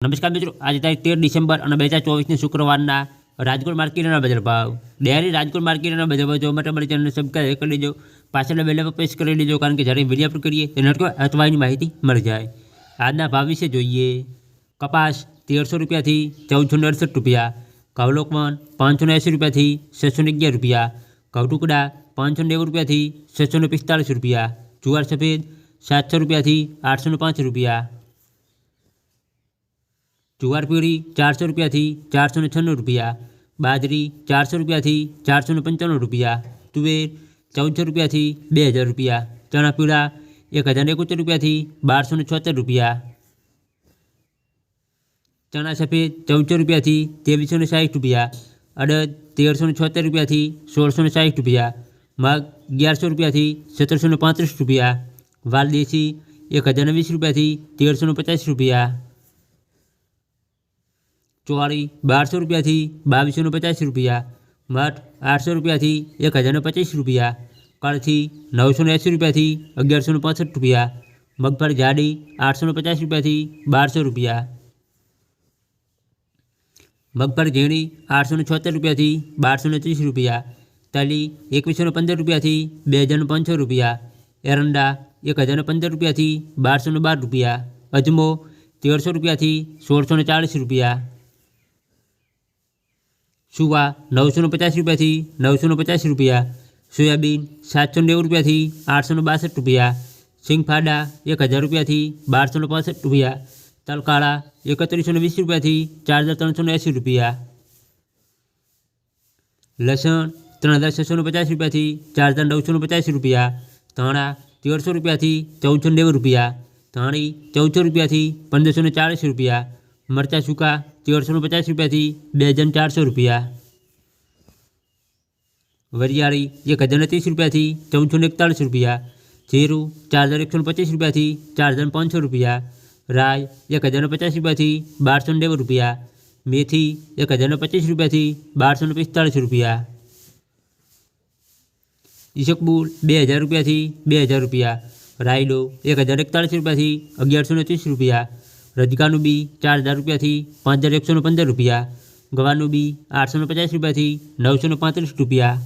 નમસ્કાર મિત્રો આજે તારીખ તેર ડિસેમ્બર અને બે હજાર ચોવીસની શુક્રવારના રાજકોટ માર્કેટના બજાર ભાવ ડેરી રાજકોટ માર્કેટના બજાર ભાવ જોવા માટે અમારી ચેનલને સબસ્ક્રાઈબ કરી દેજો પાછળના બેલ પર પ્રેસ કરી દેજો કારણ કે જ્યારે વિડીયો અપલોડ કરીએ તો નટકો અથવાની માહિતી મળી જાય આજના ભાવ વિશે જોઈએ કપાસ તેરસો રૂપિયાથી ચૌદસો ને અડસઠ રૂપિયા કવલોકવન પાંચસો ને એંસી રૂપિયાથી છસો ને અગિયાર રૂપિયા કવટુકડા પાંચસો નેવું રૂપિયાથી છસો ને પિસ્તાળીસ રૂપિયા જુવાર સફેદ સાતસો રૂપિયાથી આઠસો ને પાંચ રૂપિયા જુવાર પીળી ચારસો રૂપિયાથી ચારસો ને છન્નું રૂપિયા બાજરી ચારસો રૂપિયાથી ચારસો ને પંચાણું રૂપિયા તુવેર ચૌદસો રૂપિયાથી બે હજાર રૂપિયા ચણા પીળા એક હજાર એકોતેર રૂપિયાથી બારસો ને છોતેર રૂપિયા ચણા સફેદ ચૌદસો રૂપિયાથી ત્રેવીસો ને સાઠ રૂપિયા અડદ તેરસો ને છોતેર રૂપિયાથી સોળસો ને સાઠ રૂપિયા મગ અગિયારસો રૂપિયાથી સત્તરસો ને પાંત્રીસ રૂપિયા વાલ દેશી એક હજાર ને વીસ રૂપિયાથી તેરસો ને પચાસ રૂપિયા ચોવાળી બારસો રૂપિયાથી બાવીસો ને પચાસ રૂપિયા મઠ આઠસો રૂપિયાથી એક હજાર ને પચીસ રૂપિયા કળથી નવસો ને એંસી રૂપિયાથી અગિયારસો ને પાસઠ રૂપિયા મગફળી જાડી આઠસો ને પચાસ રૂપિયાથી બારસો રૂપિયા મગફળી ઝીણી આઠસો ને છોતેર રૂપિયાથી બારસો ને ત્રીસ રૂપિયા તલી એકવીસો ને પંદર રૂપિયાથી બે હજાર ને પાંચસો રૂપિયા એરંડા એક હજાર ને પંદર રૂપિયાથી બારસો ને બાર રૂપિયા અજમો તેરસો રૂપિયાથી સોળસો ને ચાળીસ રૂપિયા સુવા નવસો ને પચાસ રૂપિયાથી નવસો ને પચાસ રૂપિયા સોયાબીન સાતસો નેવું રૂપિયાથી આઠસો ને બાસઠ રૂપિયા સિંગફાડા એક હજાર રૂપિયાથી બારસો ને પાસઠ રૂપિયા તલકાળા એકત્રીસો ને વીસ રૂપિયાથી ચાર હજાર ત્રણસો ને એંસી રૂપિયા લસણ ત્રણ હજાર છસો ને પચાસ રૂપિયાથી ચાર હજાર નવસો ને પચાસ રૂપિયા ધાણા તેરસો રૂપિયાથી ચૌદસો નેવું રૂપિયા ધાણી ચૌદસો રૂપિયાથી પંદરસો ને ચાળીસ રૂપિયા મરચાં સૂકા તેરસો ને પચાસ રૂપિયાથી બે હજાર ચારસો રૂપિયા વરિયાળી એક હજાર ને ત્રીસ રૂપિયાથી ચૌદસો ને એકતાળીસ રૂપિયા જીરું ચાર હજાર એકસો ને પચીસ રૂપિયાથી ચાર હજાર પાંચસો રૂપિયા રાય એક હજાર ને પચાસ રૂપિયાથી બારસો ને નેવું રૂપિયા મેથી એક હજાર ને પચીસ રૂપિયાથી બારસો ને પિસ્તાળીસ રૂપિયા ઈસકબુલ બે હજાર રૂપિયાથી બે હજાર રૂપિયા રાયડો એક હજાર એકતાળીસ રૂપિયાથી અગિયારસો ને ત્રીસ રૂપિયા રજગાનું બી ચાર હજાર રૂપિયાથી પાંચ હજાર એકસો ને પંદર રૂપિયા, ગવાનું બી આઠસો પચાસ રૂપિયાથી નવસો ને પાંત્રીસ રૂપિયા.